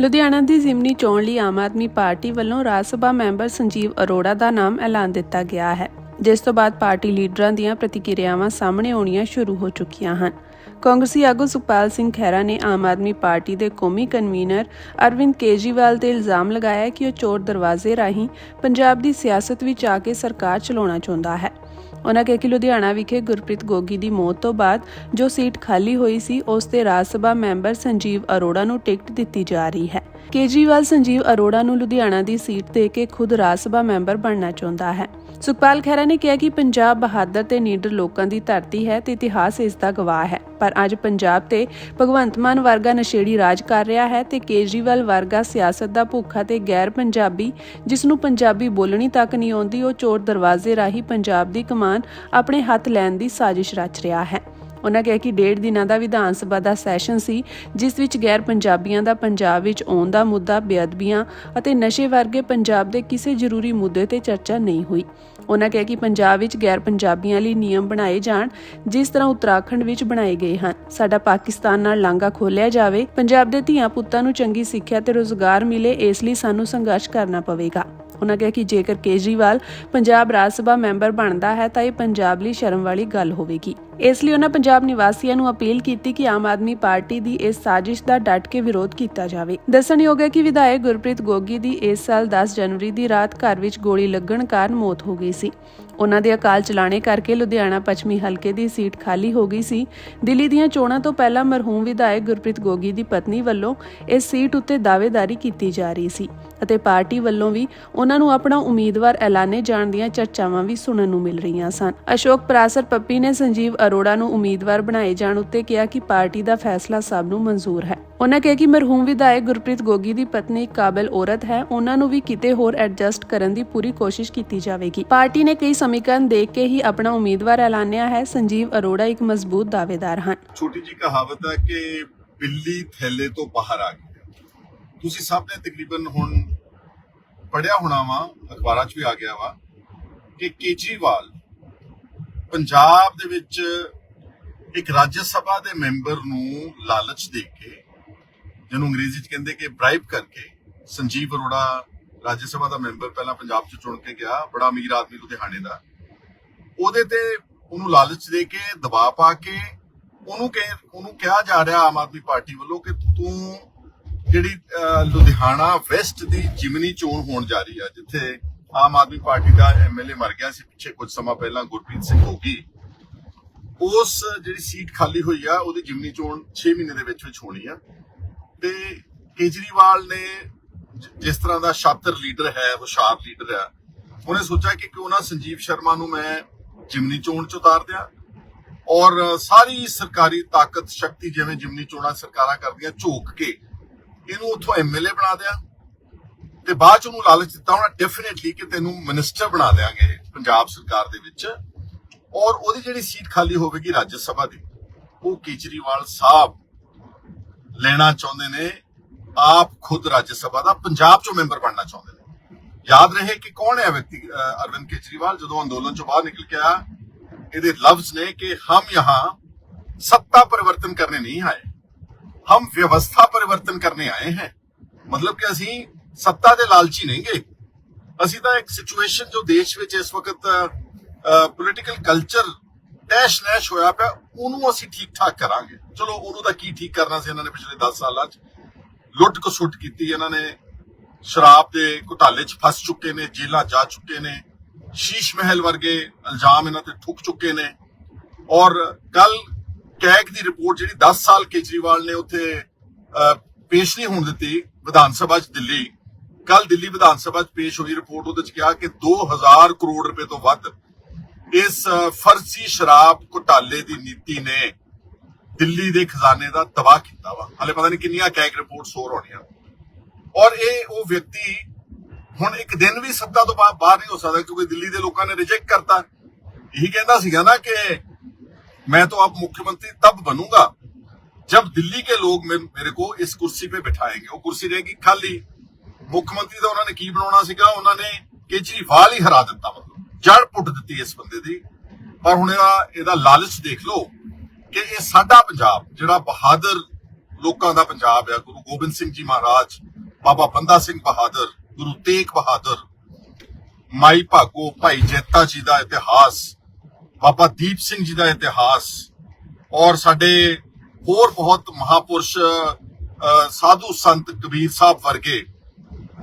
ਲੁਧਿਆਣਾ ਦੀ ਜ਼ਿਮਨੀ ਚੋਣ ਲਈ ਆਮ ਆਦਮੀ ਪਾਰਟੀ ਵੱਲੋਂ ਰਾਜ ਸਭਾ ਮੈਂਬਰ ਸੰਜੀਵ ਅਰੋੜਾ ਦਾ ਨਾਮ ਐਲਾਨ ਦਿੱਤਾ ਗਿਆ ਹੈ, ਜਿਸ ਤੋਂ ਬਾਅਦ ਪਾਰਟੀ ਲੀਡਰਾਂ ਦੀਆਂ ਪ੍ਰਤੀਕਿਰਿਆਵਾਂ ਸਾਹਮਣੇ ਆਉਣੀਆਂ ਸ਼ੁਰੂ ਹੋ ਚੁੱਕੀਆਂ ਹਨ। ਕਾਂਗਰਸੀ ਆਗੂ ਸੁਖਪਾਲ ਸਿੰਘ ਖਹਿਰਾ ਨੇ ਆਮ ਆਦਮੀ ਪਾਰਟੀ ਦੇ ਕੌਮੀ ਕਨਵੀਨਰ ਅਰਵਿੰਦ ਕੇਜਰੀਵਾਲ ਤੇ ਇਲਜ਼ਾਮ ਲਗਾਇਆ ਕਿ ਉਹ ਚੋਰ ਦਰਵਾਜ਼ੇ ਰਾਹੀਂ ਪੰਜਾਬ ਦੀ ਸਿਆਸਤ ਵਿੱਚ ਆ ਕੇ ਸਰਕਾਰ ਚਲਾਉਣਾ ਚਾਹੁੰਦਾ ਹੈ। ਉਨ੍ਹਾਂ ਕਿਹਾ ਕਿ ਲੁਧਿਆਣਾ ਵਿਖੇ ਗੁਰਪ੍ਰੀਤ ਗੋਗੀ ਦੀ ਮੌਤ ਤੋਂ ਬਾਅਦ ਜੋ ਸੀਟ ਖਾਲੀ ਹੋਈ ਸੀ, ਉਸ ਤੇ ਰਾਜ ਸਭਾ ਮੈਂਬਰ ਸੰਜੀਵ ਅਰੋੜਾ ਨੂੰ ਟਿਕਟ ਦਿੱਤੀ ਜਾ ਰਹੀ ਹੈ। ਕੇਜਰੀਵਾਲ ਸੰਜੀਵ ਅਰੋੜਾ ਨੂੰ ਲੁਧਿਆਣਾ ਦੀ ਸੀਟ ਦੇ ਕੇ ਖੁਦ ਰਾਜ ਸਭਾ ਮੈਂਬਰ ਬਣਨਾ ਚਾਹੁੰਦਾ ਹੈ। ਸੁਖਪਾਲ ਖਹਿਰਾ ਨੇ ਕਿਹਾ ਕਿ ਪੰਜਾਬ ਬਹਾਦਰ ਤੇ ਨੀਡਰ ਲੋਕਾਂ ਦੀ ਧਰਤੀ ਹੈ ਤੇ ਇਤਿਹਾਸ ਇਸ ਦਾ ਗਵਾਹ ਹੈ। ਪਰ ਅੱਜ ਪੰਜਾਬ ਤੇ ਭਗਵੰਤ ਮਾਨ ਵਰਗਾ ਨਸ਼ੇੜੀ ਰਾਜ ਕਰ ਰਿਹਾ ਹੈ ਤੇ ਕੇਜਰੀਵਾਲ ਵਰਗਾ ਸਿਆਸਤ ਦਾ ਭੁੱਖਾ ਤੇ ਗੈਰ ਪੰਜਾਬੀ, ਜਿਸ ਨੂੰ ਪੰਜਾਬੀ ਬੋਲਣੀ ਤੱਕ ਨਹੀਂ ਆਉਂਦੀ, ਉਹ ਚੋਰ ਦਰਵਾਜ਼ੇ ਰਾਹੀਂ ਪੰਜਾਬ ਦੀ ਕਮਾਨ ਆਪਣੇ ਹੱਥ ਲੈਣ ਦੀ ਸਾਜ਼ਿਸ਼ ਰਚ ਰਿਹਾ ਹੈ। ਉਨ੍ਹਾਂ ਕਿਹਾ ਕਿ ਡੇਢ ਦਿਨਾਂ ਦਾ ਵਿਧਾਨ ਸਭਾ ਦਾ ਸੈਸ਼ਨ ਸੀ, ਜਿਸ ਵਿੱਚ ਗੈਰ ਪੰਜਾਬੀਆਂ ਦਾ ਪੰਜਾਬ ਵਿੱਚ ਆਉਣ ਦਾ ਮੁੱਦਾ, ਬੇਅਦਬੀਆਂ ਅਤੇ ਨਸ਼ੇ ਵਰਗੇ ਪੰਜਾਬ ਦੇ ਕਿਸੇ ਜ਼ਰੂਰੀ ਮੁੱਦੇ ਤੇ ਚਰਚਾ ਨਹੀਂ ਹੋਈ। ਉਹਨਾਂ ਕਿਹਾ ਕਿ ਪੰਜਾਬ ਵਿੱਚ ਗੈਰ ਪੰਜਾਬੀਆਂ ਲਈ ਨਿਯਮ ਬਣਾਏ ਜਾਣ, ਜਿਸ ਤਰ੍ਹਾਂ ਉੱਤਰਾਖੰਡ ਵਿੱਚ ਬਣਾਏ ਗਏ ਹਨ। ਸਾਡਾ ਪਾਕਿਸਤਾਨ ਨਾਲ ਲਾਂਘਾ ਖੋਲਿਆ ਜਾਵੇ, ਪੰਜਾਬ ਦੇ ਧੀਆਂ ਪੁੱਤਾਂ ਨੂੰ ਚੰਗੀ ਸਿੱਖਿਆ ਤੇ ਰੋਜ਼ਗਾਰ ਮਿਲੇ, ਇਸ ਲਈ ਸਾਨੂੰ ਸੰਘਰਸ਼ ਕਰਨਾ ਪਵੇਗਾ। ਉਨ੍ਹਾਂ ਕਿਹਾ ਕਿ ਜੇਕਰ ਕੇਜਰੀਵਾਲ ਪੰਜਾਬ ਰਾਜ ਸਭਾ ਮੈਂਬਰ ਬਣਦਾ ਹੈ ਤਾਂ ਇਹ ਪੰਜਾਬ ਲਈ ਸ਼ਰਮ ਵਾਲੀ ਗੱਲ ਹੋਵੇਗੀ। ਇਸ ਲਈ ਉਨ੍ਹਾਂ ਪੰਜਾਬ ਨਿਵਾਸੀਆਂ ਨੂੰ ਅਪੀਲ ਕੀਤੀ ਕਿ ਆਮ ਆਦਮੀ ਪਾਰਟੀ ਦੀ ਇਸ ਸਾਜ਼ਿਸ਼ ਦਾ ਡਟ ਕੇ ਵਿਰੋਧ ਕੀਤਾ ਜਾਵੇ। ਦੱਸਣਯੋਗ ਹੈ ਕਿ ਵਿਧਾਇਕ ਗੁਰਪ੍ਰੀਤ ਗੋਗੀ ਦੀ ਇਸ ਸਾਲ 10 ਜਨਵਰੀ ਦੀ ਰਾਤ ਘਰ ਵਿੱਚ ਗੋਲੀ ਲੱਗਣ ਕਾਰਨ ਮੌਤ ਹੋ ਗਈ ਸੀ। ਉਹਨਾਂ ਦੇ ਅਕਾਲ ਚਲਾਣੇ ਕਰਕੇ ਲੁਧਿਆਣਾ ਪੱਛਮੀ ਹਲਕੇ ਦੀ ਸੀਟ ਖਾਲੀ ਹੋ ਗਈ ਸੀ। ਦਿੱਲੀ ਦੀਆਂ ਚੋਣਾਂ ਤੋਂ ਪਹਿਲਾਂ ਮਰਹੂਮ ਵਿਧਾਇਕ ਗੁਰਪ੍ਰੀਤ ਗੋਗੀ ਦੀ ਪਤਨੀ ਵੱਲੋਂ ਇਸ ਸੀਟ ਉੱਤੇ ਦਾਅਵੇਦਾਰੀ ਕੀਤੀ ਜਾ ਰਹੀ ਸੀ। ਅਤੇ ਪਾਰਟੀ ਵੱਲੋਂ ਵੀ ਉਹਨਾਂ ਨੂੰ ਆਪਣਾ ਉਮੀਦਵਾਰ ਐਲਾਨੇ ਜਾਣ ਦੀਆਂ ਚਰਚਾਵਾਂ ਵੀ ਸੁਣਨ ਨੂੰ ਮਿਲ ਰਹੀਆਂ ਸਨ। ਅਸ਼ੋਕ ਪ੍ਰਾਸਰ ਪੱਪੀ ਨੇ ਸੰਜੀਵ ਅਰੋੜਾ ਨੂੰ ਉਮੀਦਵਾਰ ਬਣਾਏ ਜਾਣ ਉੱਤੇ ਕਿਹਾ ਕਿ ਪਾਰਟੀ ਦਾ ਫੈਸਲਾ ਸਭ ਨੂੰ ਮਨਜ਼ੂਰ ਹੈ। ਉਹਨਾਂ ਕਿਹਾ ਕਿ ਮਰਹੂਮ ਵਿਧਾਇਕ ਗੁਰਪ੍ਰੀਤ ਗੋਗੀ ਦੀ ਪਤਨੀ ਇੱਕ ਔਰਤ ਹੈ। ਉਹਨਾਂ ਨੂੰ ਵੀ ਕਿਤੇ ਹੋਰ ਐਡਜਸਟ ਕਰਨ ਦੀ ਪੂਰੀ ਕੋਸ਼ਿਸ਼ ਕੀਤੀ ਜਾਵੇਗੀ। ਪਾਰਟੀ ਨੇ ਕਈ ਸਮੀਕਰਨ ਦੇਖ ਕੇ ਹੀ ਆਪਣਾ ਉਮੀਦਵਾਰ ਐਲਾਨਿਆ ਹੈ। ਸੰਜੀਵ ਅਰੋੜਾ ਇੱਕ ਮਜ਼ਬੂਤ ਦਾਅਵੇਦਾਰ ਹਨ। ਛੋਟੀ ਜੀ ਕਹਾਵਤ ਹੈ ਕਿ ਬਿੱਲੀ ਥੈਲੇ ਤੋਂ ਬਾਹਰ ਆ ਗਈ ਤੁਸੀਂ ਸਭ ਨੇ ਤਕਰੀਬਨ ਹੁਣ ਪੜਿਆ ਹੋਣਾ ਵਾ, ਅਖਬਾਰਾਂ 'ਚ ਵੀ ਆ ਗਿਆ ਵਾ, ਕਿ ਕੇਜਰੀਵਾਲ ਪੰਜਾਬ ਦੇ ਵਿੱਚ ਇੱਕ ਰਾਜ ਸਭਾ ਦੇ ਮੈਂਬਰ ਨੂੰ ਲਾਲਚ ਦੇ ਕੇ, ਜਿਹਨੂੰ ਅੰਗਰੇਜ਼ੀ 'ਚ ਕਹਿੰਦੇ ਕਿ ਬ੍ਰਾਈਬ ਕਰਕੇ ਸੰਜੀਵ ਅਰੋੜਾ ਰਾਜ ਸਭਾ ਦਾ ਮੈਂਬਰ ਪਹਿਲਾਂ ਪੰਜਾਬ 'ਚ ਚੁਣ ਕੇ ਗਿਆ, ਬੜਾ ਅਮੀਰ ਆਦਮੀ ਲੁਧਿਆਣੇ ਦਾ, ਉਹਦੇ ਤੇ ਉਹਨੂੰ ਲਾਲਚ ਦੇ ਕੇ ਦਬਾਅ ਪਾ ਕੇ ਉਹਨੂੰ ਕਿ ਉਹਨੂੰ ਕਿਹਾ ਜਾ ਰਿਹਾ ਆਮ ਆਦਮੀ ਪਾਰਟੀ ਵੱਲੋਂ ਕਿ ਤੂੰ ਜਿਹੜੀ ਲੁਧਿਆਣਾ ਵੈਸਟ ਦੀ ਜਿਮਨੀ ਚੋਣ ਹੋਣ ਜਾ ਰਹੀ ਆ, ਜਿੱਥੇ ਆਮ ਆਦਮੀ ਪਾਰਟੀ ਦਾ ਐਮਐਲਏ ਮਰ ਗਿਆ ਸੀ ਪਿੱਛੇ ਕੁਝ ਸਮਾਂ ਪਹਿਲਾਂ ਗੁਰਪ੍ਰੀਤ ਸਿੰਘ ਹੋਗੀ ਉਸ ਜਿਹੜੀ ਸੀਟ ਖਾਲੀ ਹੋਈ ਆ, ਉਹਦੀ ਜਿਮਨੀ ਚੋਣ 6 ਮਹੀਨੇ ਦੇ ਵਿੱਚ ਵਿੱਚ ਹੋਣੀ ਆ। ਤੇ ਕੇਜਰੀਵਾਲ ਨੇ ਜਿਸ ਤਰ੍ਹਾਂ ਦਾ ਸ਼ਾਤਰ ਲੀਡਰ ਹੈ, ਹੁਸ਼ਿਆਰ ਲੀਡਰ ਹੈ ਉਹਨੇ ਸੋਚਿਆ ਕਿ ਕਿਉਂ ਨਾ ਸੰਜੀਵ ਸ਼ਰਮਾ ਨੂੰ ਮੈਂ ਜਿਮਨੀ ਚੋਣ ਚ ਉਤਾਰ ਦਿਆਂ। ਔਰ ਸਾਰੀ ਸਰਕਾਰੀ ਤਾਕਤ, ਸ਼ਕਤੀ ਜਿਵੇਂ ਜਿਮਨੀ ਚੋਣਾਂ ਸਰਕਾਰਾਂ ਕਰਦੀਆਂ, ਝੋਕ ਕੇ ਇਹਨੂੰ ਉੱਥੋਂ ਐਮਐਲਏ ਬਣਾ ਦਿਆ ਤੇ ਬਾਅਦ ਚ ਉਹਨੂੰ ਲਾਲਚ ਦਿੱਤਾ, ਹੋਣਾ ਡੈਫੀਨਿਟਲੀ ਕਿ ਤੈਨੂੰ ਮਿਨਿਸਟਰ ਬਣਾ ਦੇਾਂਗੇ ਪੰਜਾਬ ਸਰਕਾਰ ਦੇ ਵਿੱਚ। ਔਰ ਉਹਦੀ ਜਿਹੜੀ ਸੀਟ ਖਾਲੀ ਹੋਵੇਗੀ ਰਾਜ ਸਭਾ ਦੀ, ਉਹ ਕੇਜਰੀਵਾਲ ਸਾਹਿਬ ਲੈਣਾ ਚਾਹੁੰਦੇ ਨੇ, ਆਪ ਖੁਦ ਰਾਜ ਸਭਾ ਦਾ ਪੰਜਾਬ ਚੋਂ ਮੈਂਬਰ ਬਣਨਾ ਚਾਹੁੰਦੇ ਨੇ। ਯਾਦ ਰਹੇ ਕਿ ਕੌਣ ਹੈ ਵਿਅਕਤੀ ਅਰਵਿੰਦ ਕੇਜਰੀਵਾਲ, ਜਦੋਂ ਅੰਦੋਲਨ ਚੋਂ ਬਾਹਰ ਨਿਕਲ ਕੇ ਆਇਆ, ਇਹਦੇ ਲਫ਼ਜ਼ ਨੇ ਕਿ ਹਮ ਯਹਾਂ ਸੱਤਾ ਪਰਿਵਰਤਨ ਕਰਨੇ ਨਹੀਂ ਆਏ। ਹਮ ਵਿਵਸਥਾ ਪਰਿਵਰਤਨ ਕਰਨੇ ਆਏ ਹਾਂ ਮਤਲਬ ਕਿ ਅਸੀਂ ਸੱਤਾ ਦੇ ਲਾਲਚੀ ਨਹੀਂ ਗਏ ਅਸੀਂ ਤਾਂ ਇੱਕ ਸਿਚੁਏਸ਼ਨ ਜੋ ਦੇਸ਼ ਵਿੱਚ ਇਸ ਵਕਤ ਪੋਲੀਟੀਕਲ ਕਲਚਰ ਡੈਸ਼ ਨੈਸ਼ ਹੋਇਆ ਪਿਆ ਉਹਨੂੰ ਅਸੀਂ ਠੀਕ ਠਾਕ ਕਰਾਂਗੇ ਚਲੋ ਉਹਨੂੰ ਤਾਂ ਕੀ ਠੀਕ ਕਰਨਾ ਸੀ ਇਹਨਾਂ ਨੇ ਪਿਛਲੇ 10 ਸਾਲਾਂ 'ਚ ਲੁੱਟ ਕਸੁੱਟ ਕੀਤੀ ਇਹਨਾਂ ਨੇ ਸ਼ਰਾਬ ਦੇ ਘੁਟਾਲੇ 'ਚ ਫਸ ਚੁੱਕੇ ਨੇ ਜੇਲ੍ਹਾਂ ਜਾ ਚੁੱਕੇ ਨੇ ਸ਼ੀਸ਼ ਮਹਿਲ ਵਰਗੇ ਇਲਜ਼ਾਮ ਇਹਨਾਂ ਤੇ ਠੁੱਕ ਚੁੱਕੇ ਨੇ ਔਰ ਕੱਲ ਕੈਗ ਦੀ ਰਿਪੋਰਟ ਜਿਹੜੀ 10 ਸਾਲ ਕੇਜਰੀਵਾਲ ਨੇ ਉੱਥੇ ਪੇਸ਼ ਨਹੀਂ ਹੋਣ ਦਿੱਤੀ ਵਿਧਾਨ ਸਭਾ 'ਚ ਦਿੱਲੀ। ਕੱਲ ਦਿੱਲੀ ਵਿਧਾਨ ਸਭਾ 'ਚ ਪੇਸ਼ ਹੋਈ ਰਿਪੋਰਟ ਉਹਦੇ 'ਚ ਕਿਹਾ ਕਿ 2000 ਕਰੋੜ ਰੁਪਏ ਤੋਂ ਵੱਧ ਇਸ ਫਰਜ਼ੀ ਸ਼ਰਾਬ ਘੁਟਾਲੇ ਦੀ ਨੀਤੀ ਨੇ ਦਿੱਲੀ ਦੇ ਖਜ਼ਾਨੇ ਦਾ ਤਬਾਹ ਕੀਤਾ ਵਾ। ਹਾਲੇ ਪਤਾ ਨਹੀਂ ਕਿੰਨੀਆਂ ਕੈਗ ਰਿਪੋਰਟਸ ਹੋਰ ਹੋਣੀਆਂ। ਔਰ ਇਹ ਉਹ ਵਿਅਕਤੀ ਹੁਣ ਇੱਕ ਦਿਨ ਵੀ ਸੱਤਾ ਤੋਂ ਬਾ- ਬਾਹਰ ਨਹੀਂ ਹੋ ਸਕਦਾ ਕਿਉਂਕਿ ਦਿੱਲੀ ਦੇ ਲੋਕਾਂ ਨੇ ਰਿਜੈਕਟ ਕਰਤਾ। ਇਹੀ ਕਹਿੰਦਾ ਸੀਗਾ ਨਾ ਕਿ मैं तो अब मुख्यमंत्री तब बनूंगा जब दिल्ली के लोग मे- मेरे को इस कुर्सी पे बिठाएंगे वो कुर्सी रहेगी खाली ਮੁੱਖ ਤਾਂ ਉਹਨਾਂ ਨੇ ਕੀ ਬਣਾਉਣਾ ਸੀਗਾ ਉਹਨਾਂ ਨੇ ਕੇਜਰੀਵਾਲ ਹੀ ਹਰਾ ਦਿੱਤਾ ਮਤਲਬ ਜੜ ਪੁੱਟ ਦਿੱਤੀ ਇਸ ਬੰਦੇ ਦੀ ਪਰ ਹੁਣ ਇਹਦਾ ਇਹਦਾ ਲਾਲਚ ਦੇਖ ਲਓ ਕਿ ਇਹ ਸਾਡਾ ਪੰਜਾਬ ਜਿਹੜਾ ਬਹਾਦਰ ਲੋਕਾਂ ਦਾ ਪੰਜਾਬ ਆ ਗੁਰੂ ਗੋਬਿੰਦ ਸਿੰਘ ਜੀ ਮਹਾਰਾਜ ਬਾਬਾ ਬੰਦਾ ਸਿੰਘ ਬਹਾਦਰ ਗੁਰੂ ਤੇਗ ਬਹਾਦਰ ਮਾਈ ਭਾਗੋ ਭਾਈ ਜੈਤਾ ਜੀ ਦਾ ਇਤਿਹਾਸ ਬਾਬਾ ਦੀਪ ਸਿੰਘ ਜੀ ਦਾ ਇਤਿਹਾਸ ਔਰ ਸਾਡੇ ਹੋਰ ਬਹੁਤ ਮਹਾਪੁਰਸ਼ ਸਾਧੂ ਸੰਤ ਕਬੀਰ ਸਾਹਿਬ ਵਰਗੇ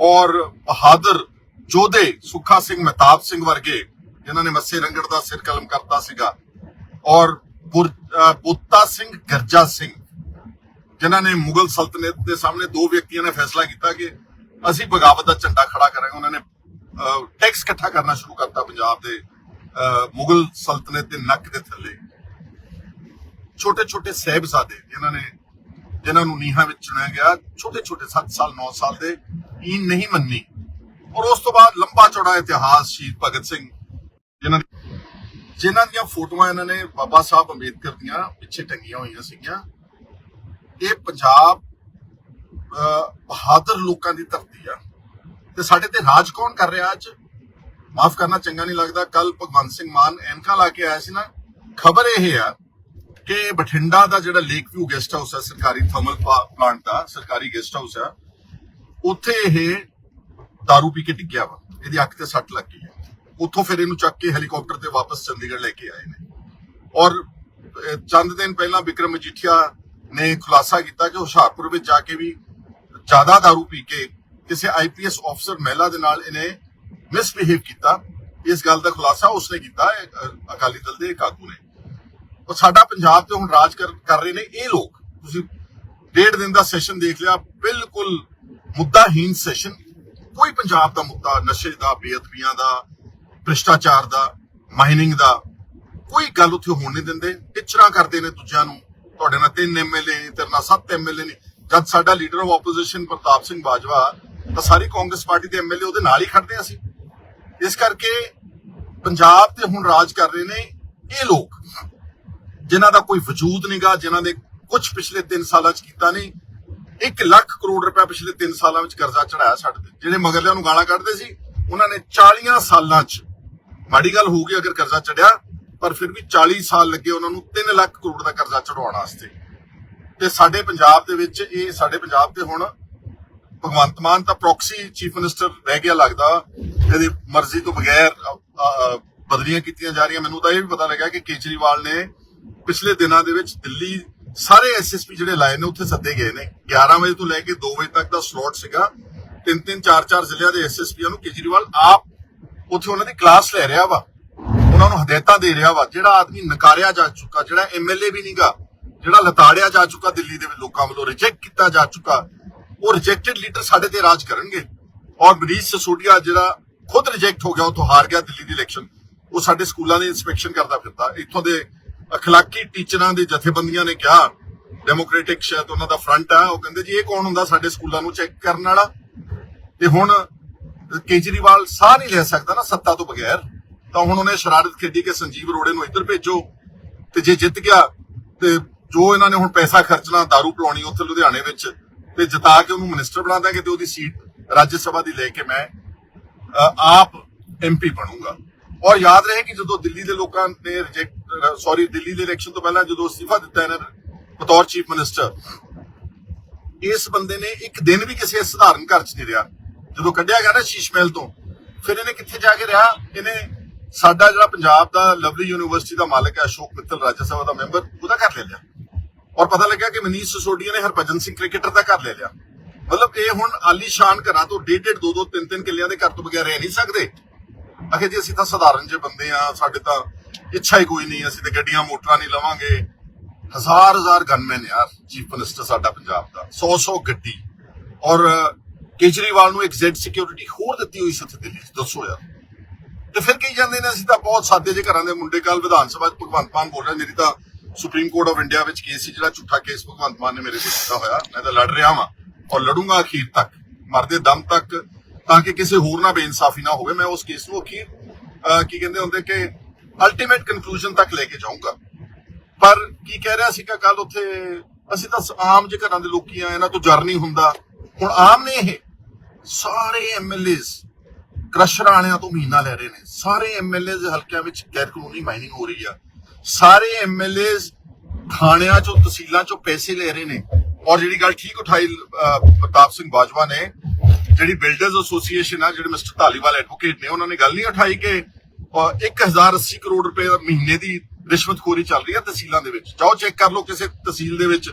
ਔਰ ਬਹਾਦਰ ਜੋਧੇ ਸੁੱਖਾ ਸਿੰਘ ਮਹਿਤਾਬ ਸਿੰਘ ਵਰਗੇ ਜਿਨ੍ਹਾਂ ਨੇ ਮੱਸੇ ਰੰਗੜ ਦਾ ਸਿਰ ਕਲਮ ਕਰਤਾ ਸੀਗਾ ਔਰ ਬੁਰ- ਬੁੱਤਾ ਸਿੰਘ ਗਰਜਾ ਸਿੰਘ ਜਿਨ੍ਹਾਂ ਨੇ ਮੁਗਲ ਸਲਤਨਤ ਦੇ ਸਾਹਮਣੇ ਦੋ ਵਿਅਕਤੀਆਂ ਨੇ ਫੈਸਲਾ ਕੀਤਾ ਕਿ ਅਸੀਂ ਬਗਾਵਤ ਦਾ ਝੰਡਾ ਖੜਾ ਕਰਾਂਗੇ। ਉਹਨਾਂ ਨੇ ਟੈਕਸ ਇਕੱਠਾ ਕਰਨਾ ਸ਼ੁਰੂ ਕਰਤਾ ਪੰਜਾਬ ਦੇ ਮੁਗਲ ਸਲਤਨਤ ਦੇ ਨੱਕ ਦੇ ਥੱਲੇ ਛੋਟੇ ਛੋਟੇ ਸਹਿਬਜ਼ਾਦੇ ਜਿਨ੍ਹਾਂ ਨੇ ਜਿਨ੍ਹਾਂ ਨੂੰ ਨੀਹਾਂ ਵਿੱਚ ਚੁਣਿਆ ਗਿਆ ਛੋਟੇ ਛੋਟੇ 7 ਸਾਲ 9 ਸਾਲ ਦੇ ਈਨ ਨਹੀਂ ਮੰਨੀ। ਔਰ ਉਸ ਤੋਂ ਬਾਅਦ ਲੰਬਾ ਚੌੜਾ ਇਤਿਹਾਸ ਸ਼ਹੀਦ ਭਗਤ ਸਿੰਘ ਜਿਨ੍ਹਾਂ ਜਿਨ੍ਹਾਂ ਦੀਆਂ ਫੋਟੋਆਂ ਇਹਨਾਂ ਨੇ ਬਾਬਾ ਸਾਹਿਬ ਅੰਬੇਦਕਰ ਦੀਆਂ ਪਿੱਛੇ ਟੰਗੀਆਂ ਹੋਈਆਂ ਸੀਗੀਆਂ। ਇਹ ਪੰਜਾਬ ਅਹ, ਬਹਾਦਰ ਲੋਕਾਂ ਦੀ ਧਰਤੀ ਆ। ਤੇ ਸਾਡੇ ਤੇ ਰਾਜ ਕੌਣ ਕਰ ਰਿਹਾ ਅੱਜ? ਮਾਫ ਕਰਨਾ ਚੰਗਾ ਨਹੀਂ ਲੱਗਦਾ ਕੱਲ ਭਗਵੰਤ ਸਿੰਘ ਮਾਨ ਐਨਕਾ ਲਾ ਕੇ ਆਇਆ ਸੀ ਨਾ ਖਬਰ ਇਹ ਆ ਕਿ ਬਠਿੰਡਾ ਦਾ ਜਿਹੜਾ ਲੇਕ ਵਿਊ ਗੈਸਟ ਹਾਊਸ ਹੈ ਸਰਕਾਰੀ ਥਰਮਲ ਪਲਾਂਟ ਦਾ ਸਰਕਾਰੀ ਗੈਸਟ ਹਾਊਸ ਆ ਉੱਥੇ ਇਹ दारू ਪੀ ਕੇ ਡਿੱਗਿਆ ਵਾ ਇਹਦੀ ਅੱਖ ਤੇ ਸੱਟ ਲੱਗ ਗਈ ਹੈ ਉੱਥੋਂ ਫਿਰ ਇਹਨੂੰ ਚੱਕ ਕੇ ਹੈਲੀਕਾਪਟਰ ਤੇ ਵਾਪਸ ਚੰਡੀਗੜ੍ਹ ਲੈ ਕੇ ਆਏ ਨੇ ਔਰ ਅਹ, ਚੰਦ ਦਿਨ ਪਹਿਲਾਂ ਵਿਕਰਮ ਮਜੀਠੀਆ ਨੇ ਖੁਲਾਸਾ ਕੀਤਾ ਕਿ ਹੁਸ਼ਿਆਰਪੁਰ ਵਿੱਚ ਜਾ ਕੇ ਵੀ ਜ਼ਿਆਦਾ दारू ਪੀ ਕੇ ਕਿਸੇ ਆਈਪੀਐਸ ਅਫਸਰ ਮਹਿਲਾ ਦੇ ਨਾਲ ਇਹਨੇ ਮਿਸਬਿਹੇਵ ਕੀਤਾ, ਇਸ ਗੱਲ ਦਾ ਖੁਲਾਸਾ ਉਸਨੇ ਕੀਤਾ ਅਕਾਲੀ ਦਲ ਦੇ ਇੱਕ ਆਗੂ ਨੇ। ਉਹ ਸਾਡਾ ਪੰਜਾਬ ਤੇ ਹੁਣ ਰਾਜ ਕਰ ਕਰ ਰਹੇ ਨੇ ਇਹ ਲੋਕ। ਤੁਸੀਂ ਡੇਢ ਦਿਨ ਦਾ ਸੈਸ਼ਨ ਦੇਖ ਲਿਆ, ਬਿਲਕੁਲ ਮੁੱਦਾਹੀਨ ਸੈਸ਼ਨ ਕੋਈ ਪੰਜਾਬ ਦਾ ਮੁੱਦਾ, ਨਸ਼ੇ ਦਾ, ਬੇਅਦਬੀਆਂ ਦਾ, ਭ੍ਰਿਸ਼ਟਾਚਾਰ ਦਾ, ਮਾਈਨਿੰਗ ਦਾ, ਕੋਈ ਗੱਲ ਉੱਥੇ ਹੋਣ ਨਹੀਂ ਦਿੰਦੇ। ਟਿਚਰਾਂ ਕਰਦੇ ਨੇ ਦੂਜਿਆਂ ਨੂੰ। ਤੁਹਾਡੇ ਨਾਲ ਤਿੰਨ ਐਮਐਲਏ ਨੇ, ਤੇਰੇ ਨਾਲ ਸੱਤ ਐਮਐਲਏ ਨੇ। ਜਦ ਸਾਡਾ leader of opposition Partap Singh Bajwa, ਤਾਂ ਸਾਰੀ ਕਾਂਗਰਸ ਪਾਰਟੀ ਦੇ ਐਮਐਲਏ ਉਹਦੇ ਨਾਲ ਹੀ ਖੜਦੇ ਆ ਸੀ ਇਸ ਕਰਕੇ ਪੰਜਾਬ ਤੇ ਹੁਣ ਰਾਜ ਕਰ ਰਹੇ ਨੇ ਇਹ ਲੋਕ, ਜਿਨ੍ਹਾਂ ਦਾ ਕੋਈ ਵਜੂਦ ਨਹੀਂਗਾ ਜਿਨ੍ਹਾਂ ਨੇ ਕੁਝ ਪਿਛਲੇ 3 ਸਾਲਾਂ ਚ ਕੀਤਾ ਨਹੀਂ 1 ਲੱਖ ਕਰੋੜ ਰੁਪਏ ਪਿਛਲੇ 3 ਸਾਲਾਂ ਵਿੱਚ ਕਰਜ਼ਾ ਚੜਾਇਆ ਸਾਡੇ ਤੇ। ਜਿਹੜੇ ਮਗਰਲਿਆਂ ਨੂੰ ਗਾਲਾਂ ਕੱਢਦੇ ਸੀ, ਉਹਨਾਂ ਨੇ 40 ਸਾਲਾਂ ਚ ਮਾੜੀ ਗੱਲ ਹੋਊਗੀ ਅਗਰ ਕਰਜ਼ਾ ਚੜਿਆ ਪਰ ਫਿਰ ਵੀ 40 ਸਾਲ ਲੱਗੇ ਉਹਨਾਂ ਨੂੰ 3 ਲੱਖ ਕਰੋੜ ਦਾ ਕਰਜ਼ਾ ਚੜਾਉਣ ਵਾਸਤੇ। ਤੇ ਸਾਡੇ ਪੰਜਾਬ ਦੇ ਵਿੱਚ ਇਹ ਸਾਡੇ ਪੰਜਾਬ ਤੇ ਹੁਣ ਭਗਵੰਤ ਮਾਨ ਤਾਂ ਪ੍ਰੋਕਸੀ ਚੀਫ ਮਿਨਿਸਟਰ ਰਹਿ ਗਿਆ ਲੱਗਦਾ। ਇਹਦੀ ਮਰਜ਼ੀ ਤੋਂ ਬਗੈਰ ਅ, ਬਦਲੀਆਂ ਕੀਤੀਆਂ ਜਾ ਰਹੀਆਂ। ਮੈਨੂੰ ਤਾਂ ਇਹ ਵੀ ਪਤਾ ਲੱਗਾ ਕਿ ਕੇਜਰੀਵਾਲ ਨੇ ਪਿਛਲੇ ਦਿਨਾਂ ਦੇ ਵਿੱਚ ਦਿੱਲੀ ਸਾਰੇ ਐਸਐਸਪੀ ਜਿਹੜੇ ਲਾਏ ਨੇ ਉੱਥੇ ਸੱਦੇ ਗਏ ਨੇ। 11 ਵਜੇ ਤੋਂ ਲੈ ਕੇ 2 ਵਜੇ ਤੱਕ ਦਾ ਸਲੋਟ ਸੀਗਾ। ਤਿੰਨ ਤਿੰਨ ਚਾਰ ਚਾਰ ਜ਼ਿਲ੍ਹਿਆਂ ਦੇ ਐਸਐਸਪੀਆਂ ਨੂੰ ਕੇਜਰੀਵਾਲ ਆਪ ਉੱਥੇ ਉਹਨਾਂ ਦੀ ਕਲਾਸ ਲੈ ਰਿਹਾ ਵਾ। ਉਹਨਾਂ ਨੂੰ ਹਦਾਇਤਾਂ ਦੇ ਰਿਹਾ ਵਾ। ਜਿਹੜਾ ਆਦਮੀ ਨਕਾਰਿਆ ਜਾ ਚੁੱਕਾ ਜਿਹੜਾ ਐਮਐਲਏ ਵੀ ਨਹੀਂਗਾ ਜਿਹੜਾ ਲਤਾੜਿਆ ਜਾ ਚੁੱਕਾ ਦਿੱਲੀ ਦੇ ਲੋਕਾਂ ਵੱਲੋਂ ਰਿਜੈਕਟ ਕੀਤਾ ਜਾ ਚੁੱਕਾ ਉਹ ਰਿਜੈਕਟਡ ਲੀਡਰ ਸਾਡੇ ਤੇ ਰਾਜ ਕਰਨਗੇ। ਔਰ ਮਰੀਜ਼ ਸਸੋਡੀਆ ਜਿਹੜਾ ਖੁਦ ਰਿਜੈਕਟ ਹੋ ਗਿਆ, ਉਹ ਤੋਂ ਹਾਰ ਗਿਆ ਦਿੱਲੀ ਦੀ ਇਲੈਕਸ਼ਨ ਉਹ ਸਾਡੇ ਸਕੂਲਾਂ ਦੀ ਇਨਸਪੈਕਸ਼ਨ ਕਰਦਾ ਫਿਰਦਾ। ਇੱਥੋਂ ਦੇ ਅਖਲਾਕੀ ਟੀਚਰਾਂ ਦੇ ਜਥੇਬੰਦੀਆਂ ਨੇ ਕਿਹਾ ਡੈਮੋਕ੍ਰੈਟਿਕ ਸ਼ਾਇਦ ਉਹਨਾਂ ਦਾ ਫਰੰਟ ਆ। ਉਹ ਕਹਿੰਦੇ ਜੀ, ਇਹ ਕੌਣ ਹੁੰਦਾ ਸਾਡੇ ਸਕੂਲਾਂ ਨੂੰ ਚੈੱਕ ਕਰਨ ਵਾਲਾ? ਤੇ ਹੁਣ ਕੇਜਰੀਵਾਲ ਸਾਹ ਨਹੀਂ ਲੈ ਸਕਦਾ ਨਾ ਸੱਤਾ ਤੋਂ ਬਗੈਰ। ਤਾਂ ਹੁਣ ਉਹਨੇ ਸ਼ਰਾਰਤ ਖੇਡੀ ਕਿ ਸੰਜੀਵ ਅਰੋੜੇ ਨੂੰ ਇੱਧਰ ਭੇਜੋ। ਤੇ ਜੇ ਜਿੱਤ ਗਿਆ, ਤੇ ਜੋ ਇਹਨਾਂ ਨੇ ਹੁਣ ਪੈਸਾ ਖਰਚਣਾ दारू ਪਲਾਉਣੀ ਉੱਥੇ ਲੁਧਿਆਣੇ ਵਿੱਚ ਤੇ ਜਿਤਾ ਕੇ ਉਹਨੂੰ ਮਿਨਿਸਟਰ ਬਣਾ ਦਾਂਗੇ ਤੇ ਉਹਦੀ ਸੀਟ ਰਾਜ ਸਭਾ ਦੀ ਲੈ ਕੇ ਮੈਂ ਅ, ਆਪ ਐਮਪੀ ਬਣੂੰਗਾ। ਔਰ ਯਾਦ ਰਹੇ ਕਿ ਜਦੋਂ ਦਿੱਲੀ ਦੇ ਲੋਕਾਂ ਨੇ ਰਿਜੈਕਟ ਸੌਰੀ ਦਿੱਲੀ ਦੇ ਇਲੈਕਸ਼ਨ ਤੋਂ ਪਹਿਲਾਂ ਜਦੋਂ ਅਸਤੀਫਾ ਦਿੱਤਾ ਇਹਨਾਂ ਨੇ ਬਤੌਰ ਚੀਫ ਮਿਨਿਸਟਰ ਇਸ ਬੰਦੇ ਨੇ ਇੱਕ ਦਿਨ ਵੀ ਕਿਸੇ ਸਧਾਰਨ ਘਰ 'ਚ ਨਹੀਂ ਰਿਹਾ। ਜਦੋਂ ਕੱਢਿਆ ਗਿਆ ਨਾ ਸ਼ੀਸ਼ ਮਹਿਲ ਤੋਂ ਫਿਰ ਇਹਨੇ ਕਿੱਥੇ ਜਾ ਕੇ ਰਿਹਾ? ਇਹਨੇ ਸਾਡਾ ਜਿਹੜਾ ਪੰਜਾਬ ਦਾ ਲਵਲੀ ਯੂਨੀਵਰਸਿਟੀ ਦਾ ਮਾਲਕ ਹੈ ਅਸ਼ੋਕ ਮਿੱਤਲ ਰਾਜ ਸਭਾ ਦਾ ਮੈਂਬਰ ਉਹਦਾ ਘਰ ਲੈ ਲਿਆ। ਔਰ ਪਤਾ ਲੱਗਿਆ ਕਿ ਮਨੀਸ਼ ਸਿਸੋਡੀਆ ਨੇ ਹਰਭਜਨ ਸਿੰਘ ਕ੍ਰਿਕਟਰ ਦਾ ਘਰ ਲੈ ਲਿਆ। ਮਤਲਬ ਇਹ ਹੁਣ ਆਲੀਸ਼ਾਨ ਘਰਾਂ ਤੋਂ ਡੇਢ ਡੇਢ, ਦੋ ਦੋ, ਤਿੰਨ ਤਿੰਨ ਕਿੱਲਿਆਂ ਦੇ ਘਰ ਤੋਂ ਬਗੈਰ ਰਹਿ ਨਹੀਂ ਸਕਦੇ। ਅਖੇ ਜੀ, ਅਸੀਂ ਤਾਂ ਸਧਾਰਨ ਜਿਹੇ ਬੰਦੇ ਆ ਸਾਡੇ ਤਾਂ ਇੱਛਾ ਹੀ ਕੋਈ ਨਹੀਂ, ਅਸੀਂ ਤੇ ਗੱਡੀਆਂ, ਮੋਟਰਾਂ ਨਹੀਂ ਲਵਾਂਗੇ। ਹਜ਼ਾਰ ਹਜ਼ਾਰ ਗਨਮੈਨ ਯਾਰ ਚੀਫ ਮਿਨਿਸਟਰ ਸਾਡਾ ਪੰਜਾਬ ਦਾ 100 100 ਗੱਡੀ। ਔਰ ਕੇਜਰੀਵਾਲ ਨੂੰ ਇੱਕ ਸਿਕਿਉਰਿਟੀ ਹੋਰ ਦਿੱਤੀ ਹੋਈ ਸੀ ਉੱਥੇ ਦਿੱਲੀ ਦੱਸੋ ਯਾਰ। ਤੇ ਫਿਰ ਕਹੀ ਜਾਂਦੇ ਨੇ, ਅਸੀਂ ਤਾਂ ਬਹੁਤ ਸਾਦੇ ਜਿਹੇ ਘਰਾਂ ਦੇ ਮੁੰਡੇ ਕੱਲ ਵਿਧਾਨ ਸਭਾ 'ਚ ਭਗਵੰਤ ਮਾਨ ਬੋਲ ਰਿਹਾ, ਮੇਰੀ ਤਾਂ ਸੁਪਰੀਮ ਕੋਰਟ ਆਫ ਇੰਡੀਆ ਵਿੱਚ ਕੇਸ ਸੀ, ਜਿਹੜਾ ਝੂਠਾ ਕੇਸ ਭਗਵੰਤ ਮਾਨ ਨੇ ਮੇਰੇ ਤੇ ਕੀਤਾ ਹੋਇਆ। ਮੈਂ ਤਾਂ ਲੜ ਰਿਹਾ ਵਾਂ ਔਰ ਲੜੂੰਗਾ ਅਖੀਰ ਤੱਕ, ਮਰਦੇ ਦਮ ਤੱਕ, ਤਾਂ ਕਿ ਕਿਸੇ ਹੋਰ ਨਾਲ ਬੇਇਨਸਾਫੀ ਨਾ ਹੋਵੇ। ਮੈਂ ਉਸ ਕੇਸ ਨੂੰ ਅਖੀਰ ਕੀ ਕਹਿੰਦੇ ਹੁੰਦੇ ਕਿ ਅਲਟੀਮੇਟ ਕਨਕਲੂਜਨ ਤੱਕ ਲੈ ਕੇ ਜਾਊਂਗਾ। ਪਰ ਕੀ ਕਹਿ ਰਿਹਾ ਸੀਗਾ ਕੱਲ ਉੱਥੇ ਅਸੀਂ ਤਾਂ ਆਮ ਜੇ ਘਰਾਂ ਦੇ ਲੋਕੀ ਆ, ਇਹਨਾਂ ਤੋਂ ਜਰ ਨਹੀਂ ਹੁੰਦਾ। ਹੁਣ ਆਮ ਨੇ ਇਹ। ਸਾਰੇ ਐਮਐਲਏਸ ਕ੍ਰਸ਼ਰ ਵਾਲਿਆਂ ਤੋਂ ਮਹੀਨਾ ਲੈ ਰਹੇ ਨੇ। ਸਾਰੇ ਐਮਐਲਏਸ ਹਲਕਿਆਂ ਵਿੱਚ ਗੈਰ ਕਾਨੂੰਨੀ ਮਾਈਨਿੰਗ ਹੋ ਰਹੀ ਆ। ਸਾਰੇ ਐਮਐਲਏਸ ਥਾਣਿਆਂ ਚੋਂ, ਤਹਿਸੀਲਾਂ ਚੋਂ ਪੈਸੇ ਲੈ ਰਹੇ ਨੇ। ਔਰ ਜਿਹੜੀ ਗੱਲ ਠੀਕ ਉਠਾਈ ਪ੍ਰਤਾਪ ਸਿੰਘ ਬਾਜਵਾ ਨੇ, ਜਿਹੜੀ ਬਿਲਡਰਸ ਐਸੋਸੀਏਸ਼ਨ ਆ, ਜਿਹੜੇ ਮਿਸਟਰ ਧਾਲੀਵਾਲ ਐਡਵੋਕੇਟ ਨੇ, ਉਹਨਾਂ ਨੇ ਗੱਲ ਨਹੀਂ ਉਠਾਈ ਕਿ 1080 ਕਰੋੜ ਰੁਪਏ ਦਾ ਮਹੀਨੇ ਦੀ ਰਿਸ਼ਵਤਖੋਰੀ ਚੱਲ ਰਹੀ ਹੈ ਤਹਿਸੀਲਾਂ ਦੇ ਵਿੱਚ। ਜਾਓ ਚੈੱਕ ਕਰ ਲਓ ਕਿਸੇ ਤਹਿਸੀਲ ਦੇ ਵਿੱਚ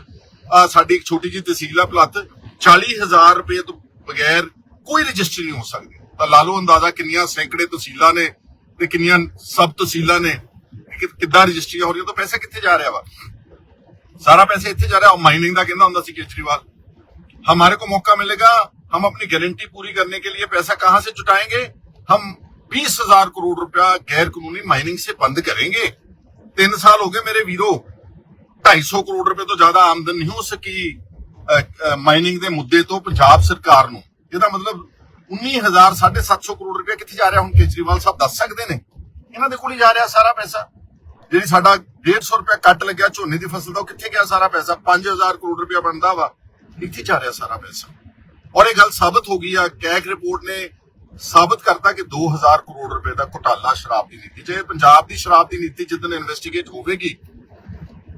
ਸਾਡੀ ਇੱਕ ਛੋਟੀ ਜਿਹੀ ਤਹਿਸੀਲ ਆ ਪਲੱਤ 40000 ਰੁਪਏ ਤੋਂ ਬਗੈਰ ਕੋਈ ਰਜਿਸਟਰੀ ਨਹੀਂ ਹੋ ਸਕਦੀ। ਤਾਂ ਲਾ ਲਓ ਅੰਦਾਜ਼ਾ ਕਿੰਨੀਆਂ ਸੈਂਕੜੇ ਤਹਿਸੀਲਾਂ ਨੇ ਤੇ ਕਿੰਨੀਆਂ ਸਬ ਤਹਿਸੀਲਾਂ ਨੇ ਕਿੱਦਾਂ ਰਜਿਸਟਰੀਆਂ ਹੋ ਰਹੀਆਂ ਤਾਂ ਪੈਸਾ ਕਿੱਥੇ ਜਾ ਰਿਹਾ ਵਾ सारा पैसे इतने जा रहा है माइनिंग का कहना ਹੁੰਦਾ ਸੀ केजरीवाल हमारे को मौका मिलेगा हम अपनी गारंटी पूरी करने के लिए पैसा कहां से जुटाएंगे हम बीस हजार करोड़ रुपया गैर कानूनी माइनिंग से बंद करेंगे तीन साल हो गए मेरे वीरो ढाई सौ करोड़ रुपए तो ज्यादा आमदन नहीं हो सकी ਮਾਈਨਿੰਗ ਦੇ ਮੁੱਦੇ ਤੋਂ ਪੰਜਾਬ ਸਰਕਾਰ ਨੂੰ ਇਹਦਾ ਮਤਲਬ 19000 750 ਕਰੋੜ ਰੁਪਏ ਕਿੱਥੇ ਜਾ ਰਿਹਾ ਹੁਣ ਕੇਜਰੀਵਾਲ ਸਾਹਿਬ ਦੱਸ ਸਕਦੇ ਨੇ ਇਹਨਾਂ ਦੇ ਕੋਲ ਹੀ ਜਾ ਰਿਹਾ ਸਾਰਾ ਪੈਸਾ ਜਿਹੜੀ ਸਾਡਾ 150 ਰੁਪਏ ਕੱਟ ਲੱਗਿਆ ਝੋਨੇ ਦੀ ਫਸਲ ਦਾ, ਉਹ ਕਿੱਥੇ ਗਿਆ ਸਾਰਾ ਪੈਸਾ? 5000 ਕਰੋੜ ਰੁਪਏ ਬਣਦਾ ਵਾ। ਕਿੱਥੇ ਜਾ ਰਿਹਾ ਸਾਰਾ ਪੈਸਾ। ਔਰ ਇਹ ਗੱਲ ਸਾਬਤ ਹੋ ਗਈ ਆ ਕੈਕ ਰਿਪੋਰਟ ਨੇ ਸਾਬਤ ਕਰਤਾ ਕਿ 2000 ਕਰੋੜ ਰੁਪਏ ਦਾ ਘੁਟਾਲਾ ਸ਼ਰਾਬ ਦੀ ਨੀਤੀ, ਜੇ ਪੰਜਾਬ ਦੀ ਸ਼ਰਾਬ ਦੀ ਨੀਤੀ ਜਿੱਦਨ ਇਨਵੈਸਟੀਗੇਟ ਹੋਵੇਗੀ,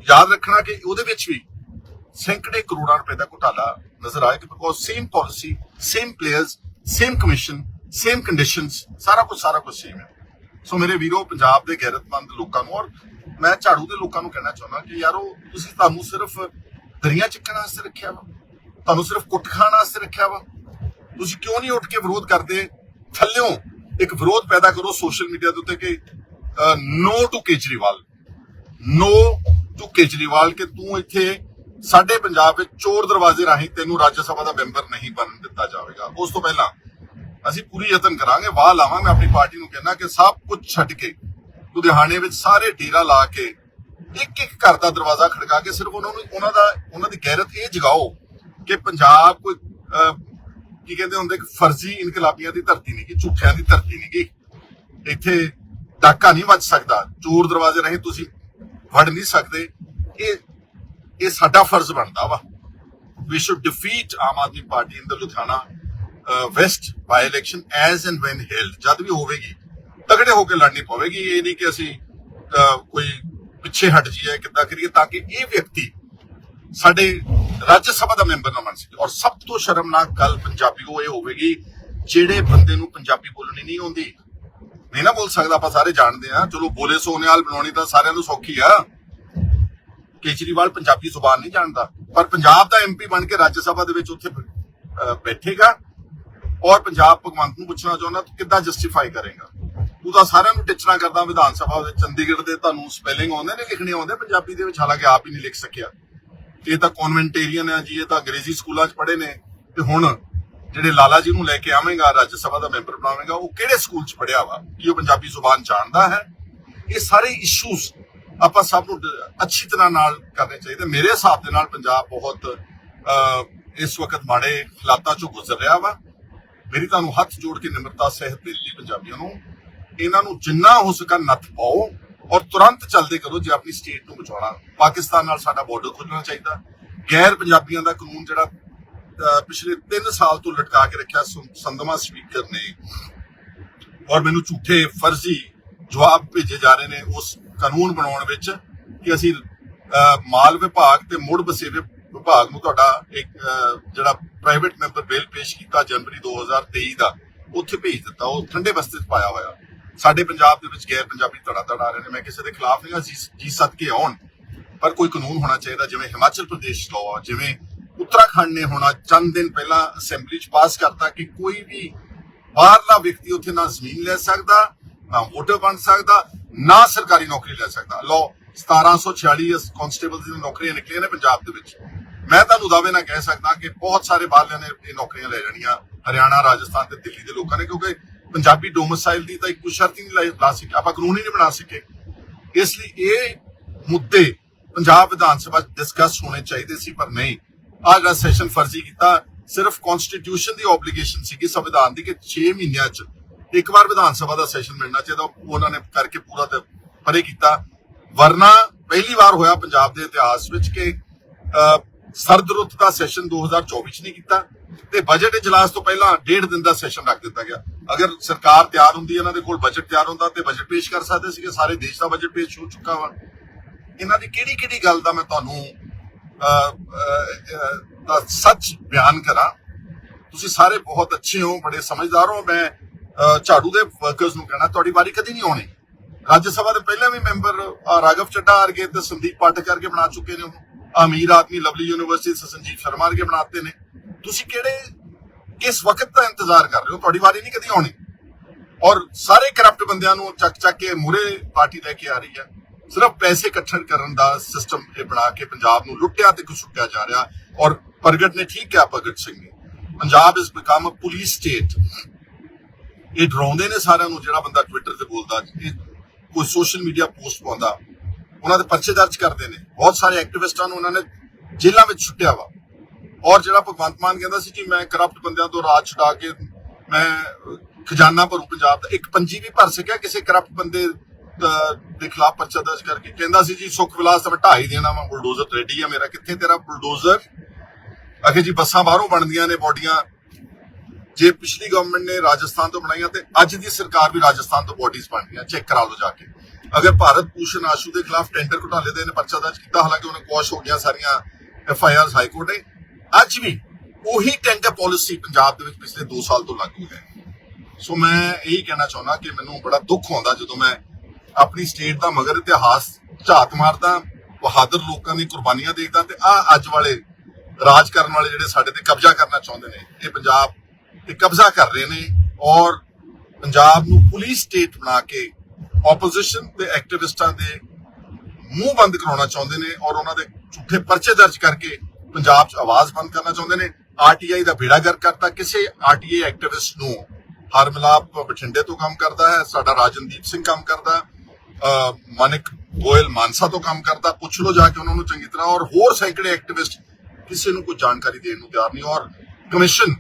ਯਾਦ ਰੱਖਣਾ ਕਿ ਉਹਦੇ ਵਿੱਚ ਵੀ ਸੈਂਕੜੇ ਕਰੋੜਾਂ ਰੁਪਏ ਦਾ ਘੁਟਾਲਾ ਨਜ਼ਰ ਆਏਗਾ because same policy same players same commission same conditions ਸਾਰਾ ਕੁਝ ਸਾਰਾ ਕੁਝ ਸੇਮ ਹੈ ਸੋ ਮੇਰੇ ਵੀਰੋ, ਪੰਜਾਬ ਦੇ ਗੈਰਤਮੰਦ ਲੋਕਾਂ ਨੂੰ ਔਰ ਮੈਂ ਝਾੜੂ ਦੇ ਲੋਕਾਂ ਨੂੰ ਕਹਿਣਾ ਚਾਹੁੰਦਾ ਕਿ ਯਾਰੋ, ਤੁਸੀਂ ਤੁਹਾਨੂੰ ਸਿਰਫ ਦਰਿਆ ਚੱਕਣ ਵਾਸਤੇ ਰੱਖਿਆ ਵਾ, ਤੁਹਾਨੂੰ ਸਿਰਫ ਕੁੱਟ ਖਾਣ ਵਾਸਤੇ ਰੱਖਿਆ ਵਾ। ਤੁਸੀਂ ਕਿਉਂ ਨਹੀਂ ਉੱਠ ਕੇ ਵਿਰੋਧ ਕਰਦੇ? ਥੱਲਿਓਂ ਇੱਕ ਵਿਰੋਧ ਪੈਦਾ ਕਰੋ ਸੋਸ਼ਲ ਮੀਡੀਆ ਦੇ ਉੱਤੇ ਕਿ no to Kejriwal. No to Kejriwal ਕਿ ਤੂੰ ਇੱਥੇ ਸਾਡੇ ਪੰਜਾਬ ਵਿੱਚ ਚੋਰ ਦਰਵਾਜ਼ੇ ਰਾਹੀਂ ਤੈਨੂੰ ਰਾਜ ਸਭਾ ਦਾ ਮੈਂਬਰ ਨਹੀਂ ਬਣਨ ਦਿੱਤਾ ਜਾਵੇਗਾ। ਉਸ ਤੋਂ ਪਹਿਲਾਂ ਅਸੀਂ ਪੂਰੀ ਯਤਨ ਕਰਾਂਗੇ, ਵਾਹ ਲਾਵਾਂਗੇ। ਆਪਣੀ ਪਾਰਟੀ ਨੂੰ ਕਹਿਣਾ ਕਿ ਸਭ ਕੁਝ ਛੱਡ ਕੇ, ਲੁਧਿਆਣੇ ਵਿੱਚ ਸਾਰੇ ਡੇਰਾ ਲਾ ਕੇ ਇੱਕ ਇੱਕ ਘਰ ਦਾ ਦਰਵਾਜ਼ਾ ਖੜਕਾ ਕੇ ਸਿਰਫ ਉਹਨਾਂ ਨੂੰ, ਉਹਨਾਂ ਦਾ, ਉਹਨਾਂ ਦੀ ਗੈਰਤ ਇਹ ਜਗਾਓ ਕਿ ਪੰਜਾਬ ਕੋਈ ਕੀ ਕਹਿੰਦੇ ਹੁੰਦੇ ਕਿ ਫਰਜ਼ੀ ਇਨਕਲਾਬੀਆਂ ਦੀ ਧਰਤੀ ਨਹੀਂ ਕਿ ਝੂਠਿਆਂ ਦੀ ਧਰਤੀ ਨਹੀਂ ਗੀ। ਇੱਥੇ ਡਾਕਾ ਨਹੀਂ ਵੱਜ ਸਕਦਾ, ਚੋਰ ਦਰਵਾਜ਼ੇ ਰਾਹੀਂ ਤੁਸੀਂ ਵੜ ਨਹੀਂ ਸਕਦੇ। ਇਹ ਇਹ ਸਾਡਾ ਫਰਜ਼ ਬਣਦਾ ਵਾ। We should defeat Aam Aadmi party in the Ludhiana West by election as and when held ਜਦ ਵੀ ਹੋਵੇਗੀ ਤਗੜੇ ਹੋ ਕੇ ਲੜਨੀ ਪਵੇਗੀ। ਇਹ ਨਹੀਂ ਕਿ ਅਸੀਂ ਕੋਈ ਪਿੱਛੇ ਹਟ ਜਾਈਏ, ਕਿੱਦਾਂ ਕਰੀਏ, ਤਾਂ ਕਿ ਇਹ ਵਿਅਕਤੀ ਸਾਡੇ ਰਾਜ ਸਭਾ ਦਾ ਮੈਂਬਰ ਨਾ ਬਣ ਸਕੇ। ਔਰ ਸਭ ਤੋਂ ਸ਼ਰਮਨਾਕ ਗੱਲ ਪੰਜਾਬੀਓ ਇਹ ਹੋਵੇਗੀ, ਜਿਹੜੇ ਬੰਦੇ ਨੂੰ ਪੰਜਾਬੀ ਬੋਲਣੀ ਨਹੀਂ ਆਉਂਦੀ। ਨਹੀਂ ਨਾ ਬੋਲ ਸਕਦਾ, ਆਪਾਂ ਸਾਰੇ ਜਾਣਦੇ ਆ ਚਲੋ, ਬੋਲੇ ਸੋਨਿਆਲ ਬਣਾਉਣੀ ਤਾਂ ਸਾਰਿਆਂ ਨੂੰ ਸੌਖੀ ਆ। ਕੇਜਰੀਵਾਲ ਪੰਜਾਬੀ ਜ਼ੁਬਾਨ ਨਹੀਂ ਜਾਣਦਾ। ਪਰ ਪੰਜਾਬ ਦਾ ਐਮਪੀ ਬਣ ਕੇ ਰਾਜ ਸਭਾ ਦੇ ਵਿੱਚ ਉੱਥੇ ਬੈਠੇਗਾ। ਔਰ ਪੰਜਾਬ ਭਗਵੰਤ ਨੂੰ ਪੁੱਛਣਾ ਚਾਹੁੰਦਾ ਤੂੰ ਕਿੱਦਾਂ ਜਸਟੀਫਾਈ ਕਰੇਗਾ? ਤੂੰ ਤਾਂ ਸਾਰਿਆਂ ਨੂੰ ਟਿੱਚਣਾ ਕਰਦਾ ਵਿਧਾਨ ਸਭਾ ਦੇ ਚੰਡੀਗੜ੍ਹ ਦੇ ਤੁਹਾਨੂੰ ਸਪੈਲਿੰਗ ਆਉਂਦੇ ਨੇ, ਲਿਖਣੇ ਆਉਂਦੇ ਪੰਜਾਬੀ ਦੇ ਵਿੱਚ, ਹਾਲਾਂਕਿ ਆਪ ਹੀ ਨਹੀਂ ਲਿਖ ਸਕਿਆ। ਇਹ ਤਾਂ ਕਨਵੈਂਟੇਰੀਅਨ ਆ ਜੀ, ਇਹ ਤਾਂ ਅੰਗਰੇਜ਼ੀ ਸਕੂਲਾਂ 'ਚ ਪੜ੍ਹੇ ਨੇ। ਤੇ ਹੁਣ ਜਿਹੜੇ ਲਾਲਾ ਜੀ ਨੂੰ ਲੈ ਕੇ ਆਵੇਂਗਾ, ਰਾਜ ਸਭਾ ਦਾ ਮੈਂਬਰ ਬਣਾਵੇਂਗਾ, ਉਹ ਕਿਹੜੇ ਸਕੂਲ 'ਚ ਪੜ੍ਹਿਆ ਵਾ? ਕੀ ਉਹ ਪੰਜਾਬੀ ਜ਼ੁਬਾਨ ਜਾਣਦਾ ਹੈ? ਇਹ ਸਾਰੇ ਇਸ਼ੂਜ਼ ਆਪਾਂ ਸਭ ਨੂੰ ਅੱਛੀ ਤਰ੍ਹਾਂ ਨਾਲ ਕਰਨੇ ਚਾਹੀਦੇ। ਮੇਰੇ ਹਿਸਾਬ ਦੇ ਨਾਲ ਪੰਜਾਬ ਬਹੁਤ ਇਸ ਵਕਤ ਮਾੜੇ ਹਾਲਾਤਾਂ 'ਚੋਂ ਗੁਜ਼ਰ ਰਿਹਾ ਵਾ। ਮੇਰੀ ਤੁਹਾਨੂੰ ਹੱਥ ਜੋੜ ਕੇ ਨਿਮਰਤਾ, ਸਹਿਤ ਬੇਨਤੀ ਪੰਜਾਬੀਆਂ ਨੂੰ, ਇਹਨਾਂ ਨੂੰ ਜਿੰਨਾ ਹੋ ਸਕਾ ਨੱਥ ਪਾਓ ਔਰ ਤੁਰੰਤ ਚੱਲਦੇ ਕਰੋ ਜੇ ਆਪਣੀ ਸਟੇਟ ਨੂੰ ਬਚਾਉਣਾ। ਪਾਕਿਸਤਾਨ ਨਾਲ ਸਾਡਾ ਬਾਰਡਰ ਖੁੱਲਣਾ ਚਾਹੀਦਾ। ਗੈਰ ਪੰਜਾਬੀਆਂ ਦਾ ਕਾਨੂੰਨ ਜਿਹੜਾ ਪਿਛਲੇ 3 ਸਾਲ ਤੋਂ ਲਟਕਾ ਕੇ ਰੱਖਿਆ ਸੰਦਮਾ ਸਪੀਕਰ ਨੇ। ਔਰ ਮੈਨੂੰ ਝੂਠੇ ਫਰਜ਼ੀ ਜਵਾਬ ਭੇਜੇ ਜਾ ਰਹੇ ਨੇ ਉਸ ਕਾਨੂੰਨ ਬਣਾਉਣ ਵਿੱਚ ਕਿ ਅਸੀਂ ਮਾਲ ਵਿਭਾਗ ਤੇ ਮੁੜ ਵਸੇਵੇ ਵਿਭਾਗ ਨੂੰ ਤੁਹਾਡਾ ਇੱਕ ਜਿਹੜਾ ਪ੍ਰਾਈਵੇਟ ਮੈਂਬਰ ਬਿੱਲ ਪੇਸ਼ ਕੀਤਾ ਜਨਵਰੀ 2023 ਦਾ, ਉੱਥੇ ਭੇਜ ਦਿੱਤਾ। ਉਹ ਠੰਡੇ ਬਸਤੇ 'ਚ ਪਾਇਆ ਹੋਇਆ। ਸਾਡੇ ਪੰਜਾਬ ਦੇ ਵਿੱਚ ਗੈਰ ਪੰਜਾਬੀ ਧੜਾ ਧੜ ਆ ਰਹੇ ਨੇ। ਮੈਂ ਕਿਸੇ ਦੇ ਖਿਲਾਫ ਨਹੀਂ ਹਾਂ ਜੀ ਸੱਦ ਕੇ ਆਉਣ। ਪਰ ਕੋਈ ਕਾਨੂੰਨ ਹੋਣਾ ਚਾਹੀਦਾ, ਜਿਵੇਂ ਹਿਮਾਚਲ ਪ੍ਰਦੇਸ਼ ਲਾਅ ਜਿਵੇਂ ਉੱਤਰਾਖੰਡ ਨੇ ਹੋਣਾ ਚੰਦ ਦਿਨ ਪਹਿਲਾਂ ਅਸੈਂਬਲੀ 'ਚ ਪਾਸ ਕਰਤਾ ਕਿ ਕੋਈ ਵੀ ਬਾਹਰਲਾ ਵਿਅਕਤੀ ਉੱਥੇ ਨਾ ਜ਼ਮੀਨ ਲੈ ਸਕਦਾ, ਨਾ ਵੋਟਰ ਬਣ ਸਕਦਾ, ਨਾ ਸਰਕਾਰੀ ਨੌਕਰੀ ਲੈ ਸਕਦਾ। ਲੋ 1746 ਕਾਂਸਟੇਬਲ ਦੀਆਂ ਨੌਕਰੀਆਂ ਨਿਕਲੀਆਂ ਨੇ ਪੰਜਾਬ ਦੇ ਵਿੱਚ। ਮੈਂ ਤੁਹਾਨੂੰ ਦਾਅਵੇ ਨਾਲ ਕਹਿ ਸਕਦਾ ਕਿ ਬਹੁਤ ਸਾਰੇ ਬਾਹਰਲਿਆਂ ਨੇ ਇਹ ਨੌਕਰੀਆਂ ਲੈ ਜਾਣੀਆਂ, ਹਰਿਆਣਾ, ਰਾਜਸਥਾਨ ਤੇ ਦਿੱਲੀ ਦੇ ਲੋਕਾਂ ਨੇ, ਕਿਉਂਕਿ ਪੰਜਾਬੀ ਡੋਮਿਸਾਈਲ ਦੀ ਤਾਂ ਕੋਈ ਸ਼ਰਤ ਹੀ ਨਹੀਂ ਲਾ ਸਕੇ, ਆਪਾਂ ਕਾਨੂੰਨ ਹੀ ਨਹੀਂ ਬਣਾ ਸਕੇ। ਇਸ ਲਈ ਇਹ ਮੁੱਦੇ ਪੰਜਾਬ ਵਿਧਾਨ ਸਭਾ ਡਿਸਕਸ ਹੋਣੇ ਚਾਹੀਦੇ ਸੀ, ਪਰ ਨਹੀਂ। ਆਹ ਜਿਹੜਾ ਸੈਸ਼ਨ ਫਰਜ਼ੀ ਕੀਤਾ, ਸਿਰਫ ਕਨਸਟੀਟਿਊਸ਼ਨ ਦੀ ਆਬਲੀਗੇਸ਼ਨ ਸੀ ਕਿ ਸੰਵਿਧਾਨ ਦੀ ਕਿ 6 ਮਹੀਨਿਆਂ 'ਚ ਇੱਕ ਵਾਰ ਵਿਧਾਨ ਸਭਾ ਦਾ ਸੈਸ਼ਨ ਮਿਲਣਾ ਚਾਹੀਦਾ, ਉਹਨਾਂ ਨੇ ਕਰਕੇ ਪੂਰਾ ਤੇ ਪਰੇ ਕੀਤਾ। ਵਰਨਾ ਪਹਿਲੀ ਵਾਰ ਹੋਇਆ ਪੰਜਾਬ ਦੇ ਇਤਿਹਾਸ ਵਿੱਚ ਕਿ ਸਰਦ ਰੁੱਤ ਦਾ ਸੈਸ਼ਨ 2024 ਚ ਨਹੀਂ ਕੀਤਾ ਤੇ ਬਜਟ ਇਜਲਾਸ ਤੋਂ ਪਹਿਲਾਂ ਡੇਢ ਦਿਨ ਦਾ ਸੈਸ਼ਨ ਰੱਖ ਦਿੱਤਾ ਗਿਆ। ਅਗਰ ਸਰਕਾਰ ਤਿਆਰ ਹੁੰਦੀ ਇਹਨਾਂ ਦੇ ਕੋਲ ਬਜਟ ਤਿਆਰ ਹੁੰਦਾ ਤੇ ਬਜਟ ਪੇਸ਼ ਕਰ ਸਕਦੇ ਸੀਗੇ ਸਾਰੇ ਦੇਸ਼ ਦਾ ਬਜਟ ਪੇਸ਼ ਹੋ ਚੁੱਕਾ ਵਾ। ਇਹਨਾਂ ਦੀ ਕਿਹੜੀ ਕਿਹੜੀ ਗੱਲ ਦਾ ਮੈਂ ਤੁਹਾਨੂੰ ਦਾ ਸੱਚ ਬਿਆਨ ਕਰਾਂ? ਤੁਸੀਂ ਸਾਰੇ ਬਹੁਤ ਅੱਛੇ ਹੋ ਬੜੇ ਸਮਝਦਾਰ ਹੋ। ਮੈਂ ਝਾੜੂ ਦੇ ਵਰਕਰਸ ਨੂੰ ਕਹਿਣਾ ਤੁਹਾਡੀ ਵਾਰੀ ਕਦੀ ਨਹੀਂ ਆਉਣੀ। ਰਾਜ ਸਭਾ ਦੇ ਪਹਿਲਾਂ ਵੀ ਮੈਂਬਰ ਅਹ, ਰਾਘਵ ਚੱਡਾ ਆਰਗੇ ਤੇ ਸੰਦੀਪ ਪਾਠਕ ਕਰਕੇ ਬਣਾ ਚੁੱਕੇ ਨੇ ਉਹ। ਅਮੀਰ ਆਦਮੀ ਲਵਲੀ ਯੂਨੀਵਰਸਿਟੀ ਸੰਜੀਵ ਸ਼ਰਮਾ ਵਰਗੇ ਬਣਾਤੇ ਨੇ। ਤੁਸੀਂ ਕਿਹੜੇ, ਕਿਸ ਵਕਤ ਦਾ ਇੰਤਜ਼ਾਰ ਕਰ ਰਹੇ ਹੋ? ਤੁਹਾਡੀ ਵਾਰੀ ਨਹੀਂ ਕਦੀ ਆਉਣੀ। ਔਰ ਸਾਰੇ ਕਰਪਟ ਬੰਦਿਆਂ ਨੂੰ ਚੱਕ ਚੱਕ ਕੇ ਮੂਰੇ ਪਾਰਟੀ ਲੈ ਕੇ ਆ ਰਹੀ ਹੈ। ਸਿਰਫ ਪੈਸੇ ਇਕੱਠੇ ਕਰਨ ਦਾ ਸਿਸਟਮ ਇਹ ਬਣਾ ਕੇ ਪੰਜਾਬ ਨੂੰ ਲੁੱਟਿਆ ਤੇ ਕੁਸੁੱਟਿਆ ਜਾ ਰਿਹਾ। ਔਰ ਪ੍ਰਗਟ ਨੇ ਠੀਕ ਕਿਹਾ ਪ੍ਰਗਟ ਸਿੰਘ ਨੇ। ਪੰਜਾਬ ਇਸ ਬਿਕਮ ਅ ਪੁਲਿਸ ਸਟੇਟ ਇਹ ਡਰਾਉਂਦੇ ਨੇ ਸਾਰਿਆਂ ਨੂੰ ਜਿਹੜਾ ਬੰਦਾ ਟਵਿੱਟਰ ਤੇ ਬੋਲਦਾ। ਕੋਈ ਸੋਸ਼ਲ ਮੀਡੀਆ ਪੋਸਟ ਪਾਉਂਦਾ। ਉਹਨਾਂ ਦੇ ਪਰਚੇ ਦਰਜ ਕਰਦੇ ਨੇ। ਬਹੁਤ ਸਾਰੇ ਐਕਟਿਵਿਸਟਾਂ ਨੂੰ ਉਹਨਾਂ ਨੇ ਜੇਲ੍ਹਾਂ ਵਿੱਚ ਛੁੱਟਿਆ ਵਾ। ਔਰ ਜਿਹੜਾ ਭਗਵੰਤ ਮਾਨ ਕਹਿੰਦਾ ਸੀ ਕਿ ਮੈਂ ਕਰਪਟ ਬੰਦਿਆਂ ਤੋਂ ਰਾਜ ਛੁਡਾ ਕੇ ਮੈਂ ਖਜ਼ਾਨਾ ਭਰੂ ਪੰਜਾਬ ਦਾ, ਇੱਕ ਪੰਜੀ ਵੀ ਭਰ ਸਕਿਆ ਕਿਸੇ ਕਰਪਟ ਬੰਦੇ ਦੇ ਖਿਲਾਫ ਪਰਚਾ ਦਰਜ ਕਰਕੇ। ਕਹਿੰਦਾ ਸੀ ਜੀ, ਸੁਖ ਵਿਲਾਸ ਤਾਂ ਢਾਈ ਦੇਣਾ ਵਾ, ਬੁਲਡੋਜ਼ਰ ਰੈਡੀ ਆ ਮੇਰਾ। ਕਿੱਥੇ ਤੇਰਾ ਬੁਲਡੋਜ਼ਰ? ਅਖੇ ਜੀ, ਬੱਸਾਂ ਬਾਹਰੋਂ ਬਣਦੀਆਂ ਨੇ, ਬੋਡੀਆਂ। ਜੇ ਪਿਛਲੀ ਗਵਰਨਮੈਂਟ ਨੇ ਰਾਜਸਥਾਨ ਤੋਂ ਬਣਾਈਆਂ ਤੇ ਅੱਜ ਦੀ ਸਰਕਾਰ ਵੀ ਰਾਜਸਥਾਨ ਤੋਂ ਬੋਡੀਜ਼ ਬਣ ਰਹੀਆਂ ਚੈੱਕ ਕਰਾ ਲਓ ਜਾ ਕੇ। ਅਗਰ ਭਾਰਤ ਭੂਸ਼ਣ ਆਸ਼ੂ ਦੇ ਖਿਲਾਫ ਟੈਂਡਰ ਘੁਟਾਲੇ ਦੇ ਨੇ ਪਰਚਾ ਦਰਜ ਕੀਤਾ, ਹਾਲਾਂਕਿ ਉਹਨੇ ਕੁਆਸ਼ ਹੋ ਗਿਆ ਸਾਰੀਆਂ ਐਫ ਆਈ ਆਰਸ ਹਾਈ ਨੇ। ਅੱਜ ਵੀ ਉਹੀ ਟੈਂਡਰ ਪਾਲਿਸੀ ਪੰਜਾਬ ਦੇ ਵਿੱਚ ਪਿਛਲੇ 2 ਸਾਲ ਤੋਂ ਲਾਗੂ ਹੈ। ਸੋ ਮੈਂ ਇਹੀ ਕਹਿਣਾ ਚਾਹੁੰਦਾ ਕਿ ਮੈਨੂੰ ਬੜਾ ਦੁੱਖ ਹੁੰਦਾ ਜਦੋਂ ਮੈਂ ਆਪਣੀ ਸਟੇਟ ਦਾ ਮਗਰ ਇਤਿਹਾਸ ਝਾਤ ਮਾਰਦਾ, ਬਹਾਦਰ ਲੋਕਾਂ ਦੀ ਕੁਰਬਾਨੀਆਂ ਦੇਖਦਾ ਤੇ ਆ ਅੱਜ ਵਾਲੇ ਰਾਜ ਕਰਨ ਵਾਲੇ ਜਿਹੜੇ ਸਾਡੇ ਤੇ ਕਬਜ਼ਾ ਕਰਨਾ ਚਾਹੁੰਦੇ ਨੇ, ਇਹ ਪੰਜਾਬ ਤੇ ਕਬਜ਼ਾ ਕਰ ਰਹੇ ਨੇ ਔਰ ਪੰਜਾਬ ਨੂੰ ਪੁਲਿਸ ਸਟੇਟ ਬਣਾ ਕੇ ਆਪੋਜੀਸ਼ਨ ਤੇ ਐਕਟਿਵਿਸਟਾਂ ਦੇ ਮੂੰਹ ਬੰਦ ਕਰਾਉਣਾ ਚਾਹੁੰਦੇ ਨੇ ਔਰ ਉਹਨਾਂ ਦੇ ਝੂਠੇ ਪਰਚੇ ਦਰਜ ਕਰਕੇ ਪੰਜਾਬ 'ਚ ਆਵਾਜ਼ ਬੰਦ ਕਰਨਾ ਚਾਹੁੰਦੇ ਨੇ। ਆਰਟੀਆਈ ਦਾ ਬੇੜਾ ਗਰ ਕਰਤਾ। ਕਿਸੇ ਆਰਟੀਆਈ ਐਕਟਿਵਿਸਟ ਨੂੰ ਹਰ ਬਠਿੰਡੇ ਤੋਂ ਕੰਮ ਕਰਦਾ ਹੈ, ਸਾਡਾ ਰਾਜਨਦੀਪ ਸਿੰਘ ਕੰਮ ਕਰਦਾ, ਅਹ, ਮਾਨਿਕ ਗੋਇਲ ਮਾਨਸਾ ਤੋਂ ਕੰਮ ਕਰਦਾ, ਪੁੱਛ ਲਓ ਜਾ ਕੇ ਉਹਨਾਂ ਨੂੰ ਚੰਗੀ ਤਰ੍ਹਾਂ। ਔਰ ਹੋਰ ਸੈਂਕੜੇ ਐਕਟਿਵਿਸਟ ਕਿਸੇ ਨੂੰ ਕੋਈ ਜਾਣਕਾਰੀ ਦੇਣ ਨੂੰ ਤਿਆਰ ਨਹੀਂ। ਔਰ ਕਮਿਸ਼ਨ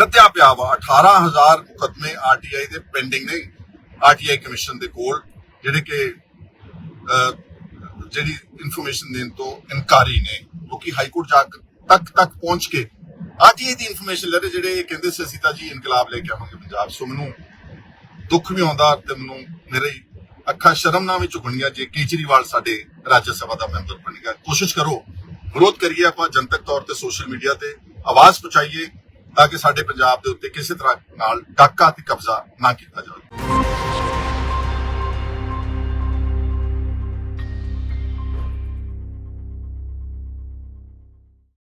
ਲੱਤਿਆ ਪਿਆ ਵਾ। 18000 ਮੁਕਦਮੇ ਆਰਟੀਆਈ ਦੇ ਪੈਂਡਿੰਗ ਨੇ। ਆਰਟੀਆਈ ਕਮਿਸ਼ਨ ਦੇ ਕੋਲ, ਜਿਹੜੇ ਕਿ ਜਿਹੜੀ ਇਨਫੋਰਮੇਸ਼ਨ ਦੇਣ ਤੋਂ ਇਨਕਾਰੀ ਨੇ ਲੋਕੀ ਹਾਈ ਕੋਰਟ ਜਾ ਤੱਕ ਤੱਕ ਪਹੁੰਚ ਕੇ ਆਰਟੀਆਈ ਦੀ ਇਨਫੋਰਮੇਸ਼ਨ ਲੈ ਰਹੇ, ਜਿਹੜੇ ਕਹਿੰਦੇ ਸੀ, ਅਸੀਂ ਤਾਂ ਜੀ ਇਨਕਲਾਬ ਲੈ ਕੇ ਆਵਾਂਗੇ ਪੰਜਾਬ, ਸੋ ਮੈਨੂੰ ਦੁੱਖ ਵੀ ਆਉਂਦਾ ਤੇ ਮੈਨੂੰ ਮੇਰੇ ਅੱਖਾਂ ਸ਼ਰਮ ਨਾਲ ਵੀ ਝੁਕਣੀਆਂ ਜੇ ਕੇਜਰੀਵਾਲ ਸਾਡੇ ਰਾਜ ਸਭਾ ਦਾ ਮੈਂਬਰ ਬਣੇਗਾ ਕੋਸ਼ਿਸ਼ ਕਰੋ, ਵਿਰੋਧ ਕਰੀਏ ਆਪਾਂ ਜਨਤਕ ਤੌਰ ਤੇ ਸੋਸ਼ਲ ਮੀਡੀਆ ਤੇ, ਆਵਾਜ਼ ਪਹੁੰਚਾਈਏ ਤਾਂ ਕਿ ਸਾਡੇ ਪੰਜਾਬ ਦੇ ਉੱਤੇ ਕਿਸੇ ਤਰ੍ਹਾਂ ਨਾਲ ਡਾਕਾ ਤੇ ਕਬਜ਼ਾ ਨਾ ਕੀਤਾ ਜਾਵੇ।